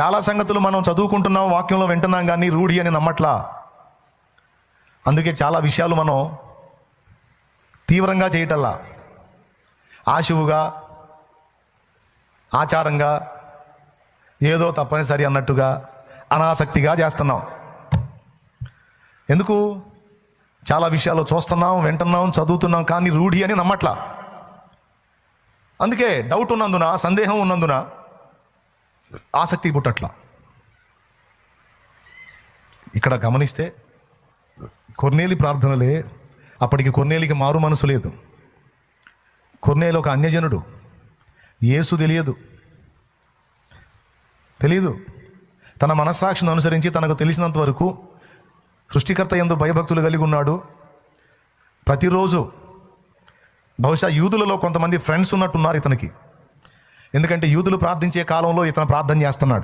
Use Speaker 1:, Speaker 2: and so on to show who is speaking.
Speaker 1: చాలా సంగతులు మనం చదువుకుంటున్నాం వాక్యంలో వింటున్నాం కానీ రూఢి అని నమ్మట్లా? అందుకే చాలా విషయాలు మనం తీవ్రంగా చేయటల్లా. ఆశువుగా ఆచారంగా ఏదో తప్పనిసరి అన్నట్టుగా అనాసక్తిగా చేస్తున్నాం. ఎందుకు? చాలా విషయాలు చూస్తున్నాం వింటున్నాం చదువుతున్నాం కానీ రూఢి అని నమ్మట్లా. అందుకే డౌట్ ఉన్నందున సందేహం ఉన్నందున ఆసక్తి పుట్టట్ల. ఇక్కడ గమనిస్తే కొర్నేలి ప్రార్థనలే అప్పటికి కొన్నేలికి మారు మనసు లేదు. కొర్నేలు ఒక అన్యజనుడు. యేసు తెలియదు. తెలియదు తన మనస్సాక్షిని అనుసరించి తనకు తెలిసినంత వరకు సృష్టికర్త ఎందు భయభక్తులు కలిగి ఉన్నాడు. ప్రతిరోజు బహుశా యూదులలో కొంతమంది ఫ్రెండ్స్ ఉన్నట్టున్నారు ఇతనికి. ఎందుకంటే యూదులు ప్రార్థించే కాలంలో ఇతను ప్రార్థన చేస్తున్నాడు.